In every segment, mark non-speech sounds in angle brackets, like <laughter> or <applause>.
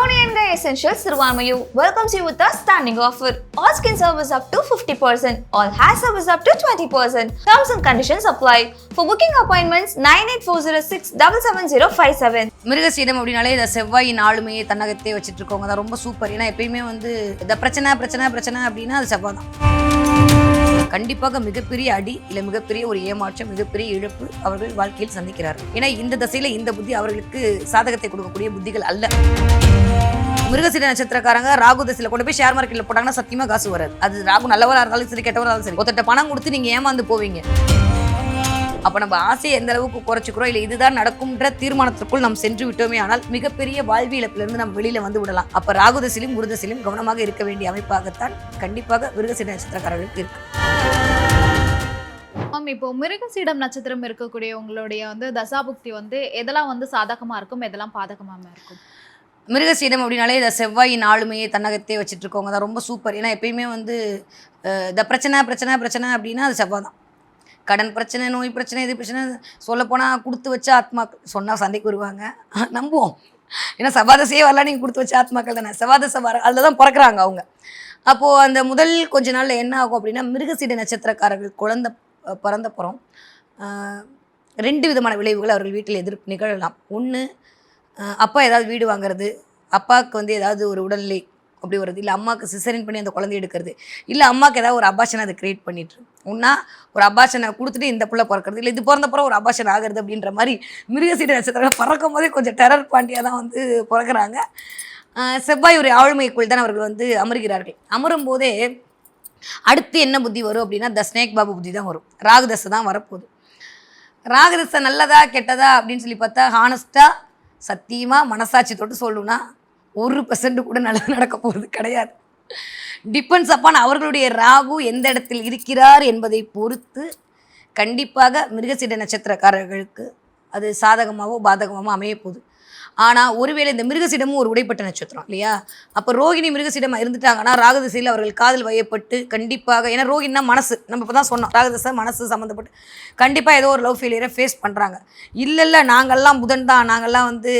Soniyanka essentials Thiruvanmiyur welcomes you with standing offer all skin service up to fifty percent all hair service up to twenty percent terms and conditions apply for booking appointments nine eight four zero six double seven zero five seven மிருகசீடம் அப்படின்னாலே இந்த செவ்வாய் நாளுமே தன்னகத்தே வச்சுட்டு இருக்கோங்க தான் ரொம்ப super ஏன்னா எப்பயுமே வந்து இந்த பிரச்சனை பிரச்சனை பிரச்சனை அப்படின்னா அது செவ்வாய் தான் கண்டிப்பாக மிகப்பெரிய அடி இல்லை மிகப்பெரிய ஒரு ஏமாற்றம் மிகப்பெரிய இழப்பு அவர்கள் வாழ்க்கையில் சந்திக்கிறார் ஏன்னா இந்த தசையில இந்த புத்தி அவர்களுக்கு சாதகத்தை கொடுக்கக்கூடிய புத்திகள் அல்ல. மிருகசீட நட்சத்திரக்காரங்க ராகு தசையில கொண்டு போய் ஷேர் மார்க்கெட்ல போட்டாங்கன்னா சத்தியமா காசு வராது. அது ராகு நல்லவரா இருந்தாலும் சரி கெட்டவரா இருந்தாலும் சரி ஒருத்தட்ட பணம் கொடுத்து நீங்க ஏமாந்து போவீங்க. அப்ப நம்ம ஆசையை எந்த அளவுக்கு குறைச்சிக்கிறோம் இல்லை இதுதான் நடக்கும்ன்ற தீர்மானத்திற்குள் நாம் சென்று விட்டோமே ஆனால் மிகப்பெரிய வாழ்வி இழப்பிலிருந்து நம்ம வெளியில வந்து விடலாம். அப்ப ராகுதசிலும் குருதசிலும் கவனமாக இருக்க வேண்டிய அமைப்பாகத்தான் கண்டிப்பாக மிருகசீட நட்சத்திரக்காரர்களுக்கு இருக்கு. மேம் இப்போ மிருகசீடம் நட்சத்திரம் இருக்கக்கூடிய உங்களுடைய வந்து தசாபுக்தி வந்து எதெல்லாம் வந்து சாதகமாக இருக்கும் எதெல்லாம் பாதகமாக இருக்கும்? மிருகசீடம் அப்படின்னாலே இந்த செவ்வாயின் ஆளுமையை தன்னகத்தே வச்சுட்டு இருக்கவங்க தான் ரொம்ப சூப்பர். ஏன்னா எப்பயுமே வந்து இந்த பிரச்சனை பிரச்சனை பிரச்சனை அப்படின்னா அது செவ்வாய் தான். கடன் பிரச்சனை நோய் பிரச்சனை இது பிரச்சனை சொல்லப்போனால் கொடுத்து வச்ச ஆத்மாக்கள் சொன்னால் சண்டைக்கு வருவாங்க. <laughs> நம்புவோம். ஏன்னா செவ்வாதசையே வரலாம் நீங்கள் கொடுத்து வச்ச ஆத்மாக்கள் தானே. செவ்வாதசை வர அதில் தான் பிறக்குறாங்க அவங்க. அப்போது அந்த முதல் கொஞ்ச நாளில் என்ன ஆகும் அப்படின்னா மிருகசீட நட்சத்திரக்காரர்கள் குழந்தை பிறந்த போகிறோம் ரெண்டு விதமான விளைவுகள் அவர்கள் வீட்டில் எதிர் நிகழலாம். ஒன்று அப்பா ஏதாவது வீடு வாங்குறது அப்பாவுக்கு வந்து ஏதாவது ஒரு உடல்நிலை அப்படி வருது இல்லை அம்மாவுக்கு சிசரின் பண்ணி அந்த குழந்தை எடுக்கிறது இல்லை அம்மாவுக்கு ஏதாவது ஒரு அபாஷனை அதை கிரியேட் பண்ணிட்டு ஒன்றா ஒரு அபாஷனை கொடுத்துட்டு இந்த பிள்ளை பிறக்கிறது இல்லை இது பிறந்தப்புறம் ஒரு அபாஷன் ஆகிறது அப்படின்ற மாதிரி மிருகசீட நட்சத்திரம் பறக்கும் போதே கொஞ்சம் டெரர் பாண்டியாக தான் வந்து பிறக்கிறாங்க செவ்வாய் ஒரு ஆளுமைக்குள் தான் அவர்கள் வந்து அமர்கிறார்கள். அமரும் போதே அடுத்து என்ன புத்தி வரும் அப்படின்னா த ஸ்னேக் பாபு புத்தி தான் வரும். ராகுதசை தான் வரப்போகுது. ராகுதசை நல்லதா கெட்டதா அப்படின்னு சொல்லி பார்த்தா ஹானஸ்ட்டாக சத்தியமாக மனசாட்சி தொட்டு சொல்லணும்னா ஒரு பர்சன்ட் கூட நல்லது நடக்க போகிறது கிடையாது. டிபெண்ட்ஸ் அப்பான் அவர்களுடைய ராகு எந்த இடத்தில் இருக்கிறார் என்பதை பொறுத்து கண்டிப்பாக மிருகசீட நட்சத்திரக்காரர்களுக்கு அது சாதகமாகவோ பாதகமாகவோ அமைய போகுது. ஆனால் ஒருவேளை இந்த மிருகசீடமும் ஒரு உடைப்பட்ட நட்சத்திரம் இல்லையா? அப்போ ரோகிணி மிருகசிடம் இருந்துட்டாங்கன்னா ராகதிசையில் அவர்கள் காதல் வயப்பட்டு கண்டிப்பாக ஏன்னா ரோகிணினா மனசு. நம்ம இப்போ தான் சொன்னோம் ராகதிசை மனசு சம்மந்தப்பட்டு கண்டிப்பாக ஏதோ ஒரு லவ் ஃபெயிலியரை ஃபேஸ் பண்ணுறாங்க இல்லை இல்லை நாங்கள்லாம் புதன் தான் நாங்கள்லாம் வந்து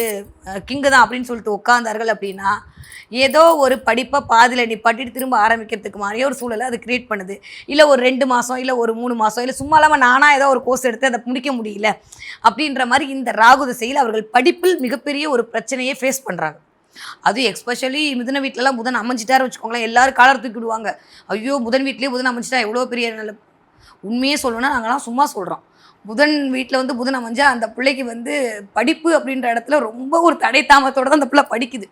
கிங்கு தான் அப்படின்னு சொல்லிட்டு உட்காந்தார்கள் அப்படின்னா ஏதோ ஒரு படிப்பை பாதியில் நிப்பாட்டிட்டு திரும்ப ஆரம்பிக்கிறதுக்கு மாதிரியே ஒரு சூழலை அது கிரியேட் பண்ணுது. இல்லை ஒரு ரெண்டு மாதம் இல்லை ஒரு மூணு மாதம் இல்லை சும்மா இல்லாமல் நானாக ஏதோ ஒரு கோர்ஸ் எடுத்து அதை முடிக்க முடியல அப்படின்ற மாதிரி இந்த ராகு திசையில் அவர்கள் படிப்பில் மிகப்பெரிய ஒரு பிரச்சனையை ஃபேஸ் பண்ணுறாங்க அதுவும் எக்ஸ்பெஷலி மிதுன வீட்டிலலாம் புதன் அமைஞ்சிட்டாரு வச்சுக்கோங்களேன். எல்லாரும் காலர் தூக்கி விடுவாங்க ஐயோ புதன் வீட்லேயே புதன் அமைஞ்சிட்டா எவ்வளோ பெரிய நல்ல உண்மையே சொல்லணும்னா நாங்களாம் சும்மா சொல்கிறோம் புதன் வீட்டில் வந்து புதன் அமைஞ்சால் அந்த பிள்ளைக்கு வந்து படிப்பு அப்படின்ற இடத்துல ரொம்ப ஒரு தடை தாமத்தோடு தான் அந்த பிள்ளை படிக்குது.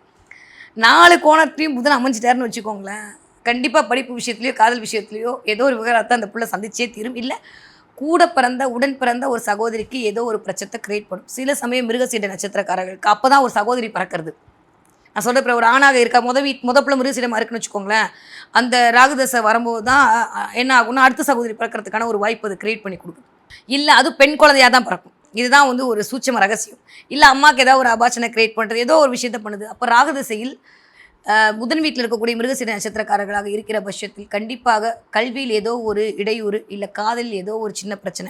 நாலு கோணத்துலையும் புதன் அமைஞ்சிட்டாருன்னு வச்சுக்கோங்களேன். கண்டிப்பாக படிப்பு விஷயத்துலையோ காதல் விஷயத்துலையோ ஏதோ ஒரு விவகாரத்தை அந்த பிள்ளை சந்திச்சே தீரும். இல்லை கூட பிறந்த உடன் பிறந்த ஒரு சகோதரிக்கு ஏதோ ஒரு பிரச்சனை கிரியேட் பண்ணும். சில சமயம் மிருகசீட நட்சத்திரக்காரர்களுக்கு அப்போ தான் ஒரு சகோதரி பறக்கிறது. நான் சொல்கிற ஒரு ஆணாக இருக்கா முத வீட் முதப்பில் மிருகசீடமாக இருக்குன்னு வச்சுக்கோங்களேன். அந்த ராகுதசை வரும்போது தான் என்ன ஆகும்னா அடுத்த சகோதரி பிறக்கிறதுக்கான ஒரு வாய்ப்பு அது கிரியேட் பண்ணி கொடுக்கும். இல்லை அது பெண் குழந்தையாக தான் பறக்கும். இதுதான் வந்து ஒரு சூட்சம ரகசியம். இல்லை அம்மாவுக்கு ஏதாவது ஒரு அபாச்சனை கிரியேட் பண்ணுறது ஏதோ ஒரு விஷயத்த பண்ணுது. அப்போ ராகுதசையில் புதன் வீட்டில் இருக்கக்கூடிய மிருகசீட நட்சத்திரக்காரர்களாக இருக்கிற பட்சத்தில் கண்டிப்பாக கல்வியில் ஏதோ ஒரு இடையூறு இல்லை காதலில் ஏதோ ஒரு சின்ன பிரச்சனை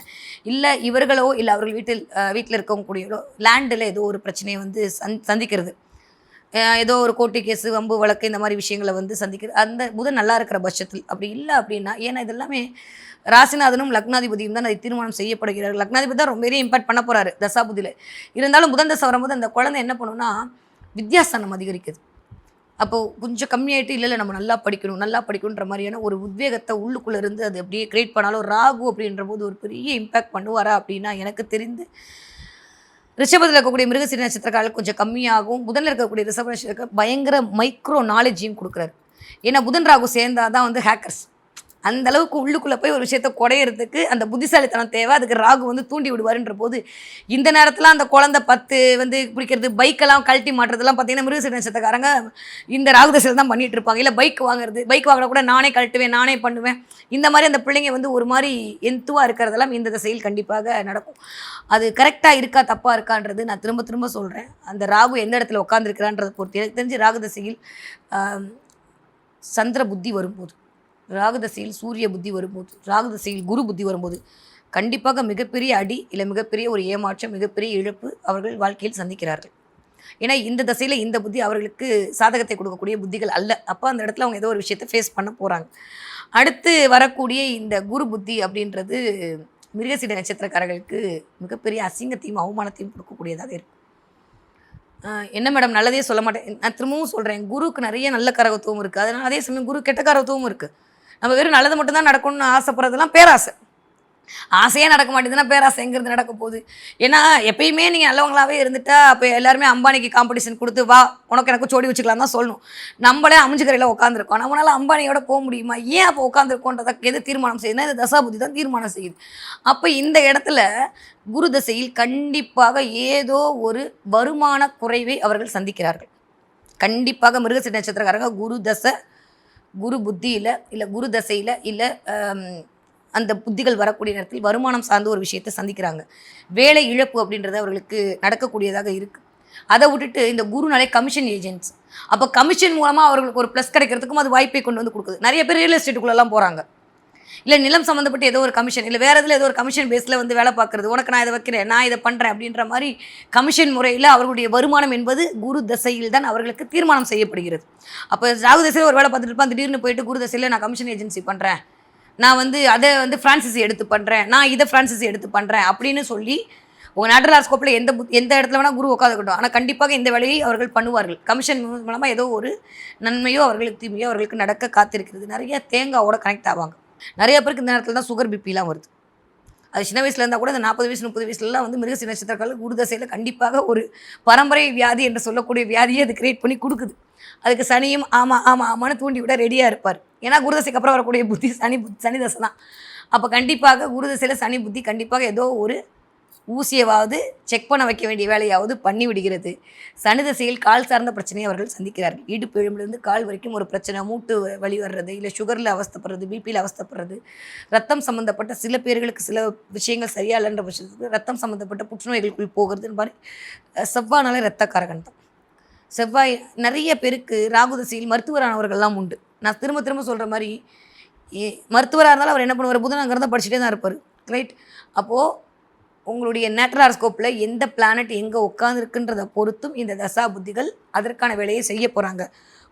இல்லை இவர்களோ இல்லை அவர்கள் வீட்டில் வீட்டில் இருக்கக்கூடியவர்களோ லேண்டில் ஏதோ ஒரு பிரச்சனையை வந்து சந் சந்திக்கிறது. ஏதோ ஒரு கோர்ட்டு கேஸு வம்பு வழக்கு இந்த மாதிரி விஷயங்களை வந்து சந்திக்கிறது. அந்த புதன் நல்லா இருக்கிற பட்சத்தில் அப்படி இல்லை அப்படின்னா ஏன்னா இதெல்லாமே ராசிநாதனும் லக்னாதிபதியும் தான் அதை திருமணம் செய்யப்படுகிறார் லக்னாதிபதி தான் ரொம்ப பெரிய இம்பாக்ட் பண்ண போகிறாரு தசாபுதியில். இருந்தாலும் புதன் தசை வரும்போது அந்த குழந்தை என்ன பண்ணுன்னா வித்தியாசனம் அதிகரிக்குது. அப்போது கொஞ்சம் கம்மியாயிட்டு இல்லை இல்லை நம்ம நல்லா படிக்கணும் நல்லா படிக்கணுன்ற மாதிரியான ஒரு உத்வேகத்தை உள்ளுக்குள்ளே இருந்து அது அப்படியே கிரியேட் பண்ணாலும் ராகு அப்படின்ற போது ஒரு பெரிய இம்பேக்ட் பண்ணுவாரா அப்படின்னா எனக்கு தெரிந்து ரிஷபத்தில் இருக்கக்கூடிய மிருகசீரி நட்சத்திரக்காரர்கள் கொஞ்சம் கம்மியாகும். புதனில் இருக்கக்கூடிய ரிஷப பயங்கர மைக்ரோ நாலேஜையும் கொடுக்குறாரு. ஏன்னா புதன் ராகு சேர்ந்தாதான் வந்து ஹேக்கர்ஸ் அந்த அளவுக்கு உள்ளுக்குள்ளே போய் ஒரு விஷயத்த குடையிறதுக்கு அந்த புத்திசாலித்தனம் தேவை. அதுக்கு ராகு வந்து தூண்டி விடுவாருன்ற போது இந்த நேரத்தில் அந்த குழந்தை பத்து வந்து பிடிக்கிறது பைக்கெல்லாம் கழட்டி மாட்டுறதுலாம் பார்த்தீங்கன்னா மிருகசீர நட்சத்திரக்காரங்க இந்த ராகு தசையில் தான் பண்ணிட்டு இருப்பாங்க. இல்லை பைக் வாங்குறது பைக் வாங்கினா கூட நானே கழட்டுவேன் நானே பண்ணுவேன். இந்த மாதிரி அந்த பிள்ளைங்க வந்து ஒரு மாதிரி எந்துவாக இருக்கிறதெல்லாம் இந்த திசையில் கண்டிப்பாக நடக்கும். அது கரெக்டாக இருக்கா தப்பாக இருக்கான்றது நான் திரும்ப திரும்ப சொல்கிறேன் அந்த ராகு எந்த இடத்துல உட்காந்துருக்கிறான்றதை பொறுத்து. எனக்கு தெரிஞ்சு ராகு திசையில் சந்திர புத்தி வரும்போது. ராகுதசையில் சூரிய புத்தி வரும்போது ராகுதசையில் குரு புத்தி வரும்போது கண்டிப்பாக மிகப்பெரிய அடி இல்லை மிகப்பெரிய ஒரு ஏமாற்றம் மிகப்பெரிய இழப்பு அவர்கள் வாழ்க்கையில் சந்திக்கிறார்கள். ஏன்னா இந்த தசையில் இந்த புத்தி அவர்களுக்கு சாதகத்தை கொடுக்கக்கூடிய புத்திகள் அல்ல. அப்போ அந்த இடத்துல அவங்க ஏதோ ஒரு விஷயத்தை ஃபேஸ் பண்ண போகிறாங்க அடுத்து வரக்கூடிய இந்த குரு புத்தி அப்படின்றது மிருகசீட நட்சத்திரக்காரர்களுக்கு மிகப்பெரிய அசிங்கத்தையும் அவமானத்தையும் கொடுக்கக்கூடியதாக இருக்கும் என்ன மேடம்? நல்லதே சொல்ல மாட்டேன். நான் திரும்பவும் சொல்கிறேன் குருக்கு நிறைய நல்ல கரகத்துவம் இருக்குது அதனால் அதே சமயம் குரு கெட்ட கரகத்துவம் இருக்குது நம்ம வெறும் நல்லது மட்டும்தான் நடக்கணும்னு ஆசைப்படுறதுலாம் பேராசை. ஆசையே நடக்க மாட்டேங்குதுன்னா பேராசைங்கிறது நடக்க போகுது. ஏன்னா எப்பயுமே நீங்கள் நல்லவங்களாவே இருந்துட்டா அப்போ எல்லாருமே அம்பானிக்கு காம்படிஷன் கொடுத்து வா உனக்கு எனக்கு ஜோடி வச்சுக்கலாம் தான் சொல்லணும். நம்மளே அமைஞ்சுக்கரையில் உட்காந்துருக்கோம் நம்மளால அம்பானியோட போக முடியுமா? ஏன் அப்போ உட்காந்துருக்கோன்றதை எது தீர்மானம் செய்யுதுன்னா இந்த தசாபுத்தி தான் தீர்மானம் செய்யுது. அப்போ இந்த இடத்துல குரு தசையில் கண்டிப்பாக ஏதோ ஒரு வருமான குறைவை அவர்கள் சந்திக்கிறார்கள். கண்டிப்பாக மிருகசி நட்சத்திரக்காரங்க குரு தசை குரு புத்தியில் இல்லை குரு தசையில் இல்லை அந்த புத்திகள் வரக்கூடிய நேரத்தில் வருமானம் சார்ந்த ஒரு விஷயத்தை சந்திக்கிறாங்க. வேலை இழப்பு அப்படின்றது அவர்களுக்கு நடக்கக்கூடியதாக இருக்குது அதை விட்டுட்டு இந்த குருனாலே கமிஷன் ஏஜென்ட்ஸ் அப்போ கமிஷன் மூலமாக அவர்களுக்கு ஒரு ப்ளஸ் கிடைக்கிறதுக்கும் அது வாய்ப்பை கொண்டு வந்து கொடுக்குது. நிறைய பேர் ரியல் எஸ்டேட்டுக்குள்ளெல்லாம் போகிறாங்க இல்லை நிலம் சம்மந்தப்பட்ட ஏதோ ஒரு கமிஷன் இல்லை வேறு இதில் ஏதோ ஒரு கமிஷன் பேஸில் வந்து வேலை பார்க்குறது. உனக்கு நான் இதை வைக்கிறேன் நான் இதை பண்ணுறேன் அப்படின்ற மாதிரி கமிஷன் முறையில் அவர்களுடைய வருமானம் என்பது குரு தசையில் தான் அவர்களுக்கு தீர்மானம் செய்யப்படுகிறது. அப்போ ராகு தசையில் ஒரு வேலை பார்த்துட்டு இருப்பான் திடீர்னு போயிட்டு குரு தசையில் நான் கமிஷன் ஏஜென்சி பண்ணுறேன் நான் வந்து அதை வந்து ஃப்ரான்சிஸ் எடுத்து பண்ணுறேன் நான் இதை ஃப்ரான்சிஸ் எடுத்து பண்ணுறேன் அப்படின்னு சொல்லி உங்கள் நேட்டரல் ஸ்கோப்பில் எந்த புத் எந்த இடத்துல வேணால் குரு உட்காந்துக்கட்டும் ஆனால் கண்டிப்பாக இந்த வேலையை அவர்கள் பண்ணுவார்கள். கமிஷன் மூலமாக ஏதோ ஒரு நன்மையோ அவர்களுக்கு தீமையோ அவர்களுக்கு நடக்க காத்திருக்கிறது. நிறைய தேங்காவோட கனெக்ட் ஆவாங்க. நிறைய பேருக்கு இந்த நேரத்தில் தான் சுகர் பிபிலாம் வருது. அது சின்ன வயசுல இருந்தால் கூட இந்த நாற்பது வயசு முப்பது வயசுலலாம் வந்து மிருகசி நட்சத்திரக்கால குருதசையில் கண்டிப்பாக ஒரு பரம்பரை வியாதி என்று சொல்லக்கூடிய வியாதியை அது கிரியேட் பண்ணி கொடுக்குது. அதுக்கு சனியும் ஆமாம் ஆமாம் ஆமான்னு தூண்டி விட ரெடியாக இருப்பார். ஏன்னா குருதசைக்கு அப்புறம் வரக்கூடிய புத்தி சனி புத்தி சனி தசை தான். அப்போ கண்டிப்பாக குருதசையில் சனி புத்தி கண்டிப்பாக ஏதோ ஒரு ஊசியவாவது செக் பண்ண வைக்க வேண்டிய வேலையாவது பண்ணி விடுகிறது. சனி கால் சார்ந்த பிரச்சனையை அவர்கள் சந்திக்கிறார்கள். இடுப்பு எலும்பிலிருந்து கால் வரைக்கும் ஒரு பிரச்சனை மூட்டு வலி வர்றது இல்லை சுகரில் அவஸ்தப்படுறது பிபியில் அவஸ்தப்படுறது. ரத்தம் சம்மந்தப்பட்ட சில பேர்களுக்கு சில விஷயங்கள் சரியா இல்லைன்ற பட்சத்துக்கு ரத்தம் சம்மந்தப்பட்ட புற்றுநோய்களுக்குள் போகிறது மாதிரி செவ்வானாலே ரத்த ரத்தக்காரகன் தான். செவ்வாய் நிறைய பேருக்கு ராகுதசையில் மருத்துவரானவர்கள்லாம் உண்டு. நான் திரும்ப திரும்ப சொல்கிற மாதிரி ஏ- மருத்துவராக இருந்தாலும் அவர் என்ன பண்ணுவார்? புதன் அங்கே படிச்சுட்டே தான் இருப்பார். ரைட் அப்போது உங்களுடைய நேட்டராஸ்கோப்பில் எந்த பிளானட் எங்கே உட்காந்துருக்குன்றதை பொறுத்தும் இந்த தசா புத்திகள் அதற்கான வேலையை செய்ய போகிறாங்க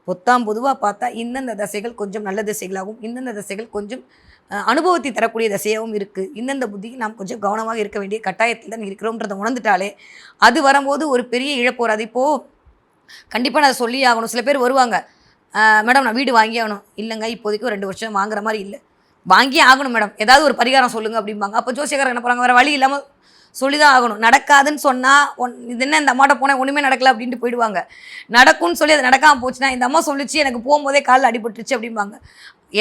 பொத்தாம் பொதுவாக பார்த்தா இந்தந்த தசைகள் கொஞ்சம் நல்ல திசைகளாகவும் இந்தந்த தசைகள் கொஞ்சம் அனுபவத்தை தரக்கூடிய தசையாகவும் இருக்குது இந்தந்த புத்திக்கு நாம் கொஞ்சம் கவனமாக இருக்க வேண்டிய கட்டாயத்தில் தான் இருக்கிறோம்ன்றதை உணர்ந்துட்டாலே அது வரும்போது ஒரு பெரிய இழப்பு வராது. இப்போது கண்டிப்பாக நான் சொல்லி ஆகணும். சில பேர் வருவாங்க மேடம் நான் வீடு வாங்கி ஆகணும். இல்லைங்க இப்போதைக்கு ஒரு ரெண்டு வருஷம் வாங்குற மாதிரி இல்லை. வாங்கியே ஆகணும் மேடம். ஏதாவது ஒரு பரிகாரம் சொல்லுங்கள் அப்படிம்பாங்க. அப்போ ஜோசியக்காரர் என்ன பண்ணுறாங்க வேறு வழி இல்லாமல் சொல்லி தான் ஆகணும். நடக்காதுன்னு சொன்னால் ஒன் இது என்ன இந்த அம்மாட்ட போனால் ஒன்றுமே நடக்கல அப்படின்ட்டு போயிடுவாங்க. நடக்கும்னு சொல்லி அது நடக்காமல் போச்சுன்னா இந்த அம்மா சொல்லிச்சு எனக்கு போகும்போதே காலில் அடிபட்டுருச்சு அப்படிம்பாங்க.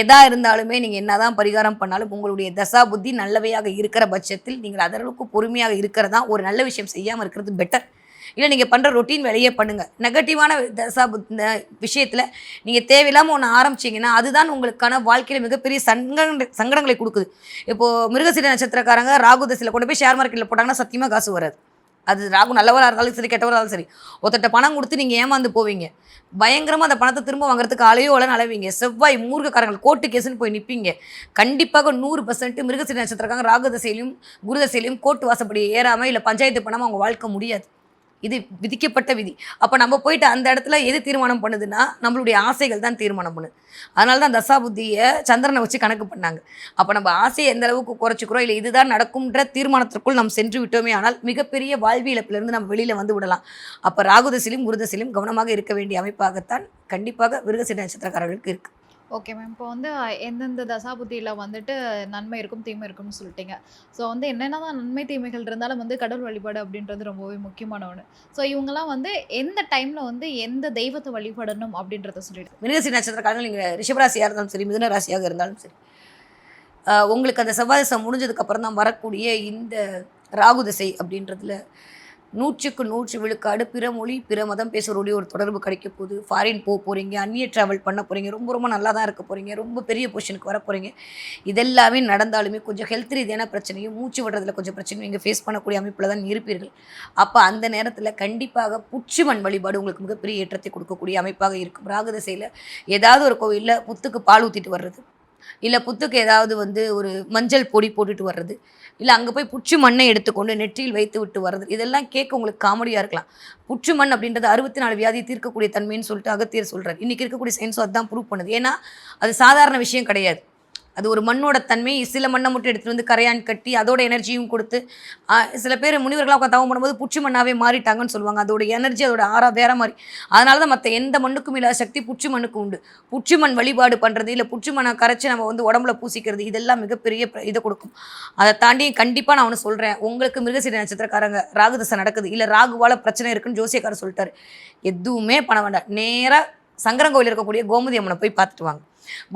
எதா இருந்தாலுமே நீங்கள் என்னதான் பரிகாரம் பண்ணாலும் உங்களுடைய தசா புத்தி நல்லவையாக இருக்கிற பட்சத்தில் நீங்கள் அதளவுக்கு பொறுமையாக இருக்கிறதா ஒரு நல்ல விஷயம் செய்யாமல் இருக்கிறது பெட்டர் இல்லை நீங்கள் பண்ணுற ரொட்டீன் வேலையே பண்ணுங்கள் நெகட்டிவான தசா இந்த விஷயத்தில் நீங்கள் தேவையில்லாமல் ஒன்று ஆரம்பிச்சிங்கன்னா அதுதான் உங்களுக்கான வாழ்க்கையில் மிகப்பெரிய சங்கட சங்கடங்களை கொடுக்குது. இப்போது மிருகசீல நட்சத்திரக்காரங்க ராகு தசையில் கொண்டு போய் ஷேர் மார்க்கெட்டில் போட்டாங்கன்னா சத்தியமாக காசு வராது. அது ராகு நல்லவராக இருந்தாலும் சரி கெட்டவராக இருந்தாலும் சரி ஒருத்தட்ட பணம் கொடுத்து நீங்கள் ஏமாந்து போவீங்க. பயங்கரமாக அந்த பணத்தை திரும்ப வாங்குறதுக்கு அலையோ அலை அளவீங்க செவ்வாய் மூர்க்கக்காரங்கள் கோர்ட்டு கேஸ்னு போய் நிற்பீங்க கண்டிப்பாக நூறு பர்சன்ட் மிருகசீர நட்சத்திரக்காரங்க ராகு தசையிலையும் குரு தசையிலையும் கோர்ட்டு வாசப்படி ஏறாமல் இல்லை பஞ்சாயத்து பண்ணாமல் அவங்க வாழ்க்கை முடியாது. இது விதிக்கப்பட்ட விதி. அப்போ நம்ம போயிட்டு அந்த இடத்துல எது தீர்மானம் பண்ணுதுன்னா நம்மளுடைய ஆசைகள் தான் தீர்மானம் பண்ணுது. அதனால தான் தசா புத்தியை சந்திரனை வச்சு கணக்கு பண்ணாங்க. அப்போ நம்ம ஆசையை எந்த அளவுக்கு குறைச்சிக்கிறோம் இல்லை இதுதான் நடக்கும்ன்ற தீர்மானத்திற்குள் நாம் சென்று விட்டோமே ஆனால் மிகப்பெரிய வாழ்வி இழப்பிலிருந்து நம்ம வெளியில் வந்து விடலாம். அப்போ ராகுதசிலும் குருதசிலும் கவனமாக இருக்க வேண்டிய அமைப்பாகத்தான் கண்டிப்பாக விருகசீட நட்சத்திரக்காரர்களுக்கு இருக்குது ஓகே மேம். இப்போ வந்து எந்தெந்த தசாபுத்தியில் வந்துட்டு நன்மை இருக்கும் தீமை இருக்கும்னு சொல்லிட்டீங்க. ஸோ வந்து என்னென்ன தான் நன்மை தீமைகள் இருந்தாலும் வந்து கடவுள் வழிபாடு அப்படின்றது ரொம்பவே முக்கியமான ஒன்று ஸோ இவங்கெல்லாம் வந்து எந்த டைமில் வந்து எந்த தெய்வத்தை வழிபடணும் அப்படின்றத சொல்லிட்டு மிருகசி நட்சத்திரக்காரங்கள் நீங்கள் ரிஷபராசியாக இருந்தாலும் சரி மிதுன ராசியாக இருந்தாலும் சரி உங்களுக்கு அந்த செவ்வாய் தசை முடிஞ்சதுக்கப்புறம் தான் வரக்கூடிய இந்த ராகு தசை அப்படின்றதுல நூற்றுக்கு நூற்று விழுக்காடு பிற மொழி பிற மதம் பேசுகிறோடைய ஒரு தொடர்பு கிடைக்க போகுது. ஃபாரின் போக போகிறீங்க அந்நிய ட்ராவல் பண்ண போகிறீங்க ரொம்ப ரொம்ப நல்லா தான் இருக்க போகிறீங்க ரொம்ப பெரிய பொசிஷனுக்கு வர போகிறீங்க இதெல்லாமே நடந்தாலுமே கொஞ்சம் ஹெல்த் ரீதியான பிரச்சனையும் மூச்சு விடுறதுல கொஞ்சம் பிரச்சனையும் நீங்கள் ஃபேஸ் பண்ணக்கூடிய அமைப்பில் தான் இருப்பீர்கள். அப்போ அந்த நேரத்தில் கண்டிப்பாக புச்சிமண் வழிபாடு உங்களுக்கு மிகப்பெரிய ஏற்றத்தை கொடுக்கக்கூடிய அமைப்பாக இருக்கும். ராகு திசையில் ஏதாவது ஒரு கோவிலில் புத்துக்கு பால் ஊற்றிட்டு வர்றது. இல்லை புத்துக்கு ஏதாவது வந்து ஒரு மஞ்சள் பொடி போட்டுட்டு வர்றது இல்லை அங்கே போய் புற்று மண்ணை எடுத்துக்கொண்டு நெற்றியில் வைத்து விட்டு வர்றது இதெல்லாம் கேட்க உங்களுக்கு காமெடியாக இருக்கலாம். புற்று மண் அப்படின்றது அறுபத்தி நாலு வியாதி தீர்க்கக்கூடிய தன்மைன்னு சொல்லிட்டு அகத்தியர் சொல்கிறார் இன்றைக்கி இருக்கக்கூடிய சயின்ஸும் அதுதான் ப்ரூவ் பண்ணுது. ஏன்னா அது சாதாரண விஷயம் கிடையாது. அது ஒரு மண்ணோட தன்மை சில மண்ணை மட்டும் எடுத்துகிட்டு வந்து கரையான் கட்டி அதோட எனர்ஜியும் கொடுத்து சில பேர் முனிவர்களாக உட்காந்து தவம் பண்ணும்போது புச்சு மண்ணாகவே மாறிட்டாங்கன்னு சொல்லுவாங்க. அதோட எனர்ஜி அதோட ஆறா வேற மாதிரி. அதனால தான் மற்ற எந்த மண்ணுக்கும் இல்லாத சக்தி புற்று மண்ணுக்கு உண்டு. புற்று மண் வழிபாடு பண்ணுறது இல்லை புற்று மண்ணை கரைச்சி நம்ம வந்து உடம்புல பூசிக்கிறது இதெல்லாம் மிகப்பெரிய இதை கொடுக்கும். அதை தாண்டி கண்டிப்பாக நான் ஒன்று சொல்கிறேன் உங்களுக்கு மிருகசீர நட்சத்திரக்காரங்க ராகு தசை நடக்குது. இல்லை ராகுவால் பிரச்சனை இருக்குன்னு ஜோசியக்காரர் சொல்லிட்டாரு. எதுவுமே பண்ண வேண்டாம். நேராக சங்கரங்கோவில் இருக்கக்கூடிய கோமதி அம்மனை போய் பார்த்துட்டு வாங்க.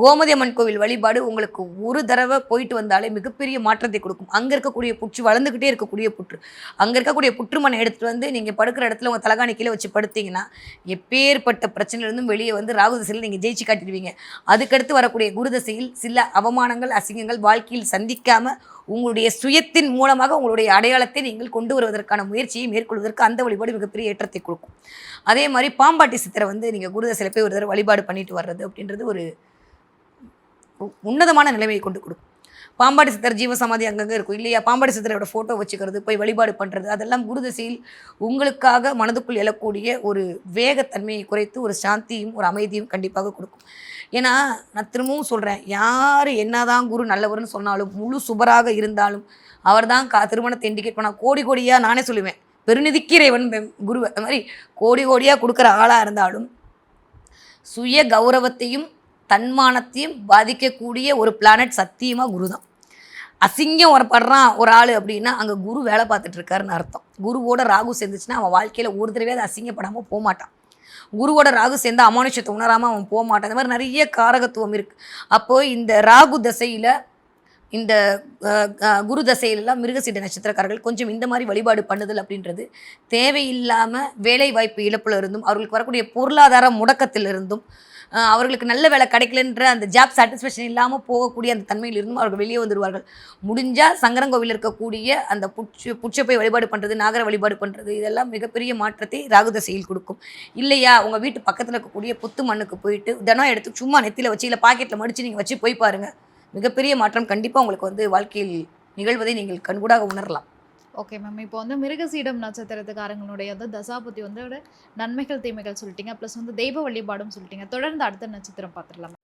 கோமதி அம்மன் கோவில் வழிபாடு உங்களுக்கு ஒரு தடவை போயிட்டு வந்தாலே மிகப்பெரிய மாற்றத்தை கொடுக்கும். அங்கே இருக்கக்கூடிய புற்று வளர்ந்துக்கிட்டே இருக்கக்கூடிய புற்று. அங்கே இருக்கக்கூடிய புற்றுமனை எடுத்துகிட்டு வந்து நீங்கள் படுக்கிற இடத்துல உங்கள் தலகாணி கீழே வச்சு படுத்தீங்கன்னா எப்பேற்பட்ட பிரச்சனையிலிருந்தும் வெளியே வந்து ராகுதசையில் நீங்கள் ஜெயிச்சு காட்டிடுவீங்க. அதுக்கடுத்து வரக்கூடிய குரு தசையில் சில அவமானங்கள் அசிங்கங்கள் வாழ்க்கையில் சந்திக்காமல் உங்களுடைய சுயத்தின் மூலமாக உங்களுடைய அடையாளத்தை நீங்கள் கொண்டு வருவதற்கான முயற்சியை மேற்கொள்வதற்கு அந்த வழிபாடு மிகப்பெரிய ஏற்றத்தை கொடுக்கும். அதே மாதிரி பாம்பாட்டி சித்தரை வந்து நீங்கள் குருதசையில் போய் ஒரு தடவை வழிபாடு பண்ணிட்டு வர்றது அப்படின்றது ஒரு உன்னதமான நிலைமையை கொண்டு கொடுக்கும். பாம்பாடி சித்தர் ஜீவசமாதி அங்கங்கே இருக்கும். இல்லையா? பாம்பாடி சித்தரோட ஃபோட்டோ வச்சுக்கிறது போய் வழிபாடு பண்ணுறது அதெல்லாம் குருதசையில் உங்களுக்காக மனதுக்குள் எழக்கூடிய ஒரு வேகத்தன்மையை குறைத்து ஒரு சாந்தியும் ஒரு அமைதியும் கண்டிப்பாக கொடுக்கும். ஏன்னா நான் திரும்பவும் சொல்கிறேன் யார் என்னதான் குரு நல்லவர்னு சொன்னாலும் முழு சுபராக இருந்தாலும் அவர் தான் கா திருமணத்தை இண்டிகேட் பண்ணால் கோடி கோடியாக நானே சொல்லுவேன் பெருநிதிக்கிறைவன் குரு அது மாதிரி கோடி கோடியாக கொடுக்குற ஆளாக இருந்தாலும் சுய கௌரவத்தையும் தன்மானத்தையும் பாதிக்கக்கூடிய ஒரு பிளானட் சத்தியமாக குரு தான் அசிங்கம் ஒரு படுறான் ஒரு ஆள் அப்படின்னா அங்கே குரு வேலை பார்த்துட்டு இருக்காருன்னு அர்த்தம். குருவோட ராகு சேர்ந்துச்சுன்னா அவன் வாழ்க்கையில் ஒரு தடவை அது அசிங்கப்படாமல் போகமாட்டான் குருவோட ராகு சேர்ந்து அமானுஷத்தை உணராமல் அவன் போக மாட்டான். இந்த மாதிரி நிறைய காரகத்துவம் இருக்குது அப்போது இந்த ராகு தசையில் இந்த குரு தசையிலலாம் மிருகசீட நட்சத்திரக்காரர்கள் கொஞ்சம் இந்த மாதிரி வழிபாடு பண்ணுதல் அப்படின்றது தேவையில்லாமல் வேலை வாய்ப்பு இழப்புல இருந்தும் அவர்களுக்கு வரக்கூடிய பொருளாதார முடக்கத்திலிருந்தும் அவர்களுக்கு நல்ல வேலை கிடைக்கலன்ற அந்த ஜாப் சாட்டிஸ்ஃபேக்ஷன் இல்லாமல் போகக்கூடிய அந்த தன்மையிலிருந்தும் அவர்கள் வெளியே வந்துடுவார்கள். முடிஞ்சால் சங்கரங்கோவில் இருக்கக்கூடிய அந்த புட்சு புட்சப்பை போய் வழிபாடு பண்ணுறது நாகர வழிபாடு பண்ணுறது இதெல்லாம் மிகப்பெரிய மாற்றத்தை ராகுதசையில் கொடுக்கும். இல்லையா உங்கள் வீட்டு பக்கத்தில் இருக்கக்கூடிய புத்து மண்ணுக்கு போயிட்டு தினம் எடுத்து சும்மா நெத்தியில் வச்சு இல்லை பாக்கெட்டில் மடித்து நீங்கள் வச்சு போய் பாருங்கள் மிகப்பெரிய மாற்றம் கண்டிப்பாக உங்களுக்கு வந்து வாழ்க்கையில் நிகழ்வதை நீங்கள் கண்கூடாக உணரலாம். ஓகே மேம் இப்போ வந்து மிருகசீடம் நட்சத்திரத்துக்காரங்களுடைய வந்து தசாபுத்தி வந்து நன்மைகள் தீமைகள் சொல்லிட்டீங்க. ப்ளஸ் வந்து தெய்வ வழிபாடும் சொல்லிட்டீங்க. தொடர்ந்து அடுத்த நட்சத்திரம் பார்த்துடலாம்